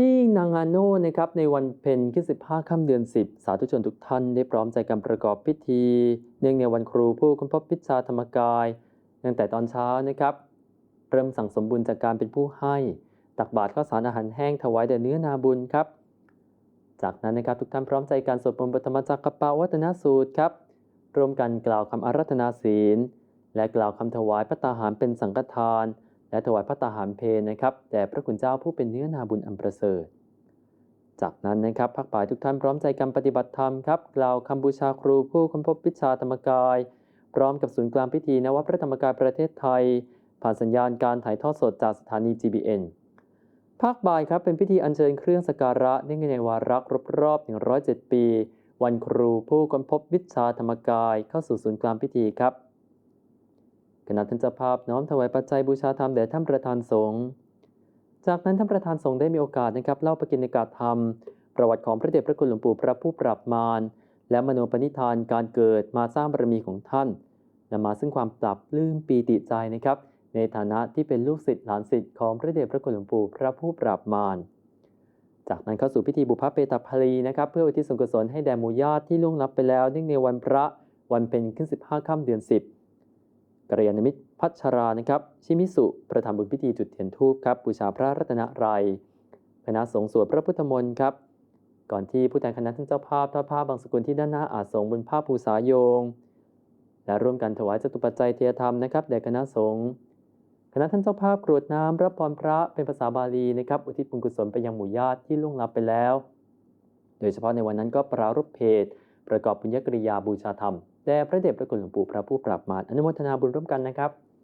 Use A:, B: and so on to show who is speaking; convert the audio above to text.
A: ที่นางาโน่นะครับในวันเพ็ญขึ้น15ค่ำเดือน 10 สาธุชนทุกท่านได้พร้อมใจกันประกอบพิธี เนื่องในวันครูผู้ค้นพบพิชชาธรรมกายตั้งแต่ตอนเช้านะครับ เริ่มสั่งสมบุญจากการเป็นผู้ให้ ตักบาตรข้าวสารอาหารแห้งถวายแด่เนื้อนาบุญครับ จากนั้นนะครับทุกท่านพร้อมใจการสวดมนต์ปฐมจักรปาวัตนสูตรครับร่วมกันกล่าวคำอารัธนาศีล และกล่าวคำถวายพระตาหารเป็นสังฆทาน และถวายพระตาหารเพลนะครับแด่พระคุณเจ้าผู้เป็นเนื้อนาบุญอันประเสริฐ จากนั้นนะครับพักป่ายทุกท่านพร้อมใจกันปฏิบัติธรรมครับกล่าวคำบูชาครูผู้ค้นพบวิชาธรรมกาย พร้อมกับศูนย์กลางพิธีนวัดพระธรรมกายประเทศไทย ผ่านสัญญาณการถ่ายทอดสดจากสถานี GBN ภาคบ่ายครับเป็นพิธีอัญเชิญเครื่องสักการะเนื่องในวาระครบรอบ 107 ปี วันครูผู้ค้นพบวิชาธรรมกายเข้าสู่ศูนย์กลางพิธีครับ คณะท่านเจ้าภาพน้อมถวายปัจจัยบูชาธรรมแด่ท่านประธานสงฆ์จากนั้นท่านประธานสงฆ์ได้มีโอกาสนะครับเล่าประกิณกาธรรม ประวัติของพระเดชพระคุณหลวงปู่พระผู้ปรับมาร และมโนปณิธานการเกิดมาสร้างบารมีของท่านนำมาซึ่งความปรับลื้มปีติใจนะครับ ในฐานะที่เป็นลูกศิษย์หลานศิษย์ของพระเดชพระคุณหลวงปู่พระผู้ปรับมารจากนั้นเข้าสู่พิธีบุพเพตพลีนะครับ เพื่ออุทิศส่วนกุศลให้แด่หมู่ญาติที่ล่วงลับไปแล้วเนื่องในวันพระวันเพ็ญขึ้น 15 ค่ำเดือน 10 กัลยาณมิตรพัชรานะครับ ชิมิสุ ประธานบุญพิธีจุดเทียนทูปครับบูชาพระรัตนไรยคณะสงฆ์สวดพระพุทธมนต์ครับ ก่อนที่ผู้แทนคณะท่านเจ้าภาพทอดผ้าบางสกุลที่ด้านหน้าอาสงบนผ้าภูษาโยง และร่วมกันถวายจตุปัจจัยเทียธรรมนะครับแด่คณะสงฆ์คณะท่านเจ้าภาพกรวดน้ำรับพรพระเป็นภาษาบาลีนะครับอุทิศบุญกุศลไปยังหมู่ญาติที่ล่วงลับไปแล้ว โดยเฉพาะในวันนั้นก็ปรารภเพทประกอบบุญญกริยาบูชาธรรม แด่พระเดชพระคุณหลวงปู่พระผู้ปราบมารอนุโมทนาบุญร่วมกันนะครับ